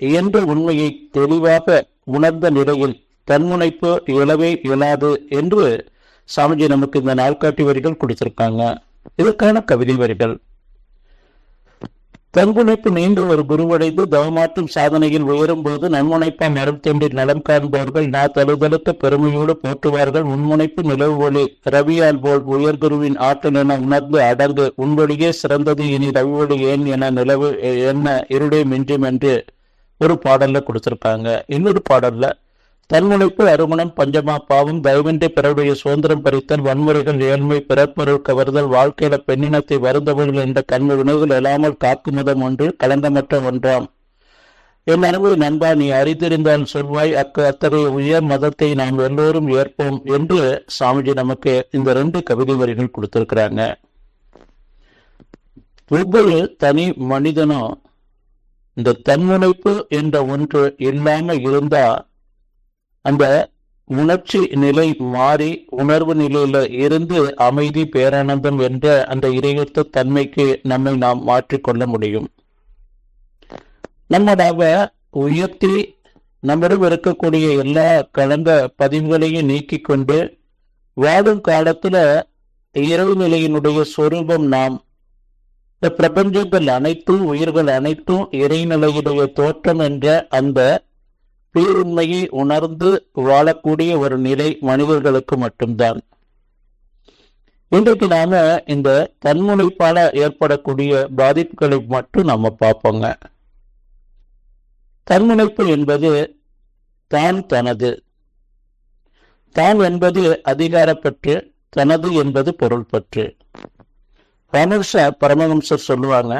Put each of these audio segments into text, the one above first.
என்ற உண்மையை தெளிவாக உணர்ந்த நிலையில் தன்முனைப்பு இயலவே இயலாது என்று சாமிஜி நமக்கு இந்த நாள்காட்டி வரிகள் கொடுத்திருக்காங்க. இதற்கான கவிதை வரிகள். தன்முனைப்பு நீண்ட ஒரு குருவடைந்து தவமாற்றும் சாதனையில் உயரும் போது நன்முனைப்பா மரத்தொண்டில் நலம் காண்பவர்கள் நா தழுதழுத்த பெருமையோடு போற்றுவார்கள் உன்முனைப்பு நிலவு ஒளி ரவியால் போல் உயர்குருவின் ஆற்றல் என உணர்ந்து அடர்ந்து உன்வழியே சிறந்தது இனி ரவி ஒளி ஏன் என நிலவு என்ன இருளே மிஞ்சும் என்று ஒரு பாடல்ல கொடுத்திருப்பாங்க. இன்னொரு பாடல்ல தன்முனைப்பு அருமணம் பஞ்சமா பாவம் தயவின்றி பிறருடைய சுதந்திரம் பறித்தல் வன்முறைகள் ஏழ்மை பிறப்பொருள் கவர்தல் வாழ்க்கையில பெண்ணினத்தை வருந்தவர்கள் என்ற கண்மை உணவுகள் இல்லாமல் காக்குமுதம் ஒன்று கலந்தமற்ற ஒன்றாம். என் அனுபவம் நண்பா நீ அறிந்திருந்தால் சொல்வாய் அக்க அத்தகைய உயர் மதத்தை நாம் எல்லோரும் ஏற்போம் என்று சாமிஜி நமக்கு இந்த ரெண்டு கவிதை வரிகள் கொடுத்திருக்கிறாங்க. ஒவ்வொரு தனி மனிதனும் இந்த தன்முனைப்பு என்ற ஒன்று இல்லாம இருந்தா அந்த உணர்ச்சி நிலை மாறி உணர்வு நிலையில இருந்து அமைதி பேரானந்தம் என்ற அந்த இறையத்த தன்மைக்கு நம்மை நாம் மாற்றிக்கொள்ள முடியும். நம்மளாக உயர்த்தி நம்மிடம் இருக்கக்கூடிய எல்லா கலந்த பதிவுகளையும் நீக்கிக் கொண்டு வாழும் காலத்துல இரவு நிலையினுடைய சொரூபம் நாம் இந்த பிரபஞ்சங்கள் அனைத்தும் உயிர்கள் அனைத்தும் இறைநிலையுடைய தோற்றம் என்ற அந்த பேருண்மையை உணர்ந்து வாழக்கூடிய ஒரு நிலை மனிதர்களுக்கு மட்டும்தான். இன்றைக்கு நாம இந்த தன்முனைப்பால ஏற்படக்கூடிய பாதிப்புகளை மட்டும் நம்ம பார்ப்போங்க. தன்முனைப்பு என்பது தான் தனது. தான் என்பது அதிகாரப்பற்று தனது என்பது பொருள் பனர்ஷ பரமஹம்சர் சொல்லுவாங்க.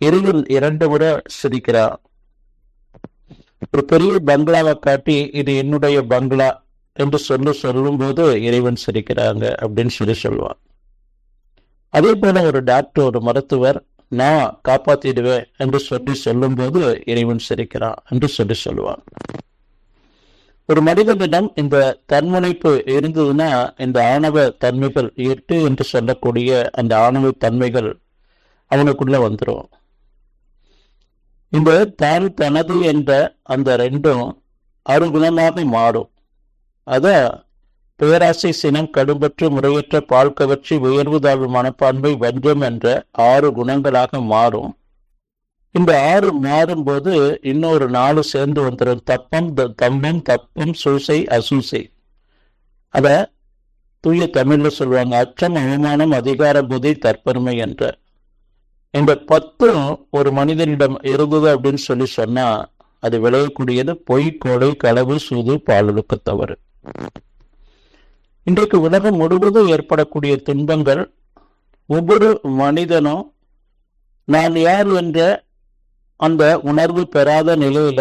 இறைவன் இரண்டு முறை சிரிக்கிறார். ஒரு பெரிய பங்களாவை காட்டி இது என்னுடைய பங்களா என்று சொல்லி சொல்லும்போது இறைவன் சிரிக்கிறாங்க அப்படின்னு சொல்லி சொல்லுவான் அதே போல ஒரு டாக்டர் ஒரு மருத்துவர் நான் காப்பாத்திடுவேன் என்று சொல்லி சொல்லும்போது இறைவன் சிரிக்கிறான் என்று சொல்லி சொல்லுவான் ஒரு மனிதனிடம் இந்த தன்முனைப்பு இருந்ததுன்னா இந்த ஆணவ தன்மைகள் எட்டு என்று சொல்லக்கூடிய அந்த ஆணவ தன்மைகள் அவனுக்குள்ள வந்துடும் இந்த தான் தனது என்ற அந்த ரெண்டும் அருகுணமாக மாறும். அத பேராசை சினம் கடும்பற்று முறையற்ற பால் கவர்ச்சி உயர்வு தாழ்வு மனப்பான்மை வஞ்சம் என்ற ஆறு குணங்களாக மாறும். இந்த ஆறு மாறும்போது இன்னொரு நாலு சேர்ந்து வந்துடும் தப்பம் த- தம்பம் தப்பம் சூசை அசூசை. அத தூய தமிழ்ல சொல்லுவாங்க. அச்சம் அவமானம் அதிகார புதி தற்பெருமை என்ற. இந்த பத்தும் ஒரு மனிதனிடம் இருந்தது அப்படின்னு சொல்லி சொன்னா அது விளையக்கூடியது பொய் கோடை களவு சூது பாலுக்கு தவறு. இன்றைக்கு உலகம் முழுவதும் ஏற்படக்கூடிய துன்பங்கள் ஒவ்வொரு மனிதனும் நான் யார் என்ற அந்த உணர்வு பெறாத நிலையில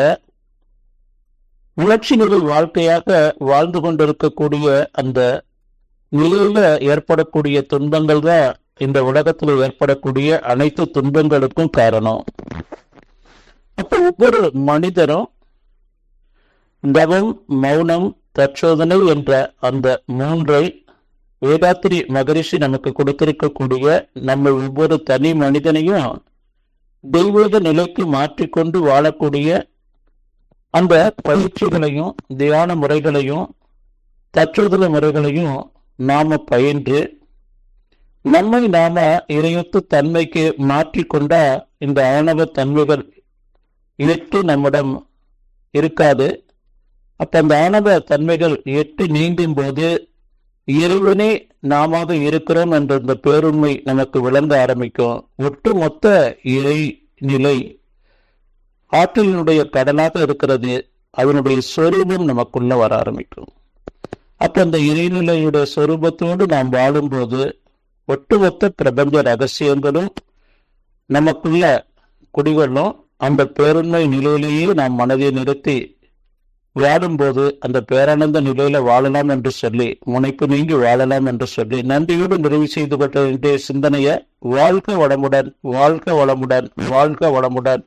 உணர்ச்சி நிலை வாழ்க்கையாக வாழ்ந்து கொண்டிருக்கக்கூடிய அந்த நிலையில ஏற்படக்கூடிய துன்பங்கள் தான் இந்த உலகத்தில் ஏற்படக்கூடிய அனைத்து துன்பங்களுக்கும் காரணம். அப்ப ஒவ்வொரு மனிதரும் தவம் மௌனம் தற்சோதனை என்ற அந்த மூன்றை வேதாத்திரி மகரிஷி நமக்கு கொடுத்திருக்கக்கூடிய நம்ம ஒவ்வொரு தனி மனிதனையும் தெய்வீக நிலைக்கு மாற்றிக்கொண்டு வாழக்கூடிய அந்த பயிற்சிகளையும் தியான முறைகளையும் தற்றுதல முறைகளையும் நாம பயின்று நம்மை நாம இறையொத்து தன்மைக்கு மாற்றிக்கொண்ட இந்த ஆணவ தன்மைகள் எட்டு நம்மிடம் இருக்காது. அப்ப அந்த ஆணவ தன்மைகள் எட்டு நீங்கும் போது இறைவனே நாம இருக்கிறோம் என்ற இந்த பேருண்மை நமக்கு விளங்க ஆரம்பிக்கும். ஒட்டுமொத்த இறை நிலை ஆற்றலினுடைய கடலாக இருக்கிறது. அதனுடைய சொரூபம் நமக்குள்ள வர ஆரம்பிக்கும். அப்ப அந்த இறைநிலையுடைய சொரூபத்தோடு நாம் வாழும்போது ஒட்டுமொத்த பிரபஞ்ச ரகசியங்களும் நமக்குள்ள குடிகளும் அந்த பேருண்மை நிலையிலேயே நாம் மனதை நிறுத்தி வாழும்போது அந்த பேரானந்த நிலையில வாழலாம் என்று சொல்லி முனைப்பு நீங்கி வாழலாம் என்று சொல்லி நன்றியோடு நிறைவு செய்து கொண்ட இன்றைய சிந்தனைய வாழ்க வளமுடன் வாழ்க வளமுடன் வாழ்க வளமுடன்.